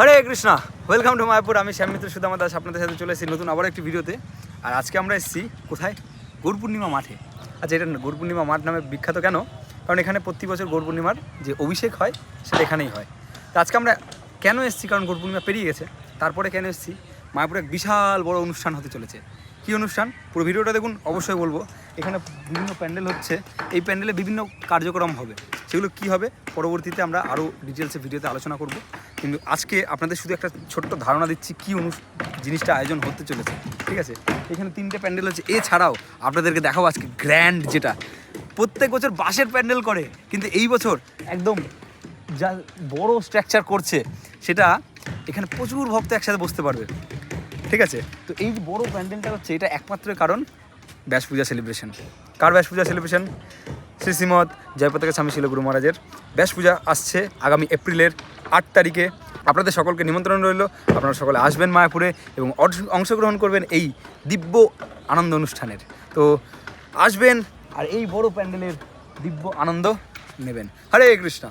Hare Krishna welcome to Mayapur আমি শ্যাম মিত্র, সুদামা দাস আপনাদের সাথে চলে এসেছি নতুন আবার একটি ভিডিওতে। আর আজকে আমরা এসেছি কোথায়? গৌর পূর্ণিমা মাঠে। আচ্ছা এটা গৌর পূর্ণিমা মাঠ নামে বিখ্যাত কেন? কারণ এখানে প্রতি বছর গৌর পূর্ণিমার যে অভিষেক হয়, সেটা এখানেই হয়। তো আজকে আমরা কেন এসেছি? কারণ গৌর পূর্ণিমা পেরিয়ে গেছে। তারপরে কেন এসেছি? মায়াপুরে এক বিশাল বড় অনুষ্ঠান হতে চলেছে। কী অনুষ্ঠান? পুরো ভিডিওটা দেখুন, অবশ্যই বলব। এখানে বিভিন্ন প্যান্ডেল হচ্ছে। এই প্যান্ডেলে বিভিন্ন কার্যক্রম হবে। সেগুলো কি হবে? পরবর্তীতে আমরা আরও ডিটেলসে ভিডিওতে আলোচনা করব। কিন্তু আজকে আপনাদের শুধু একটা ছোট্ট ধারণা দিচ্ছি কী অনু জিনিসটা আয়োজন হতে চলেছে। ঠিক আছে? এখানে তিনটে প্যান্ডেল হচ্ছে এছাড়াও আপনাদেরকে দেখাবো আজকে গ্র্যান্ড যেটা। প্রত্যেক বছর বাঁশের প্যান্ডেল করে, কিন্তু এই বছর একদম যা বড় স্ট্রাকচার করছে, সেটা এখানে প্রচুর ভক্ত একসাথে বসতে পারবে। ঠিক আছে? তো এই যে বড় প্যান্ডেলটা হচ্ছে, এটা একমাত্র কারণ ব্যাস পূজা সেলিব্রেশন কার ব্যাস পূজা সেলিব্রেশন শ্রী শ্রীমদ জয়পতাকা স্বামী শিলগুরু মহারাজের ব্যাস পূজা আসছে আগামী এপ্রিলের আট তারিখে। আপনাদের সকলকে নিমন্ত্রণ রইল। আপনারা সকলে আসবেন মায়াপুরে এবং অংশ- অংশগ্রহণ করবেন এই দিব্য আনন্দ অনুষ্ঠানের। তো আসবেন আর এই বড় প্যান্ডেলের দিব্য আনন্দ নেবেন। হরে কৃষ্ণা।